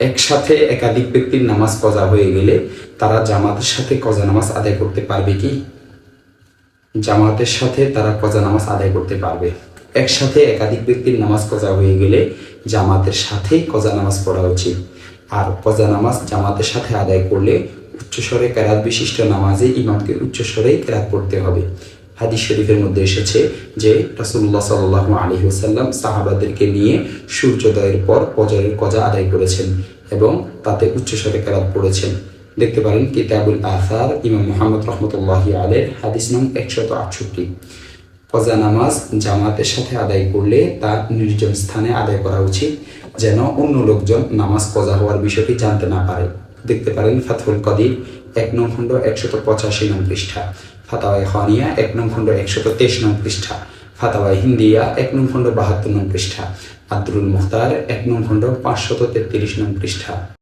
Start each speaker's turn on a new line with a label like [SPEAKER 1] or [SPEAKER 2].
[SPEAKER 1] একসাথে একাধিক ব্যক্তির নামাজ কজা হয়ে গেলে তারা জামাতের সাথে কজা নামাজ আদায় করতে পারবে কি? জামাতের সাথে তারা কজা নামাজ আদায় করতে পারবে। একসাথে একাধিক ব্যক্তির নামাজ কজা হয়ে গেলে জামাতের সাথেই কজা নামাজ পড়া উচিত। আর কজা নামাজ জামাতের সাথে আদায় করলে উচ্চস্বরে কেরাত বিশিষ্ট নামাজে ইমামকে উচ্চস্বরেই কেরাত পড়তে হবে। হাদিস শরীফের মধ্যে এসেছে যে রাসুল্লাহ সাল্লাহ আলী ওসাল্লাম সাহাবাদেরকে নিয়ে সূর্যোদয়ের পর ফজরের কজা আদায় করেছেন এবং তাতে উচ্চস্বরে কেরাত পড়েছেন। দেখতে পারেন কিতাবুল আসার ইমাম মোহাম্মদ রহমতুল্লাহ আলের হাদিস নং একশত আটষট্টি। কজা নামাজ জামাতের সাথে আদায় করলে তা নির্জন স্থানে আদায় করা উচিত, যেন অন্য লোকজন নামাজ কজা হওয়ার বিষয়টি জানতে না পারে। দেখতে পারেন ফাতহুল কদির, এক নং খণ্ড একশত পঁচাশি নং পৃষ্ঠা। ফাতাওয়াই খানিয়া, এক নং খণ্ড একশত তেইশ নং পৃষ্ঠা। ফাতাওয়াই হিন্দিয়া, এক নং খণ্ড বাহাত্তর নং পৃষ্ঠা। আদরুল মুখতার, এক নং খণ্ড পাঁচশত তেত্রিশ নং পৃষ্ঠা।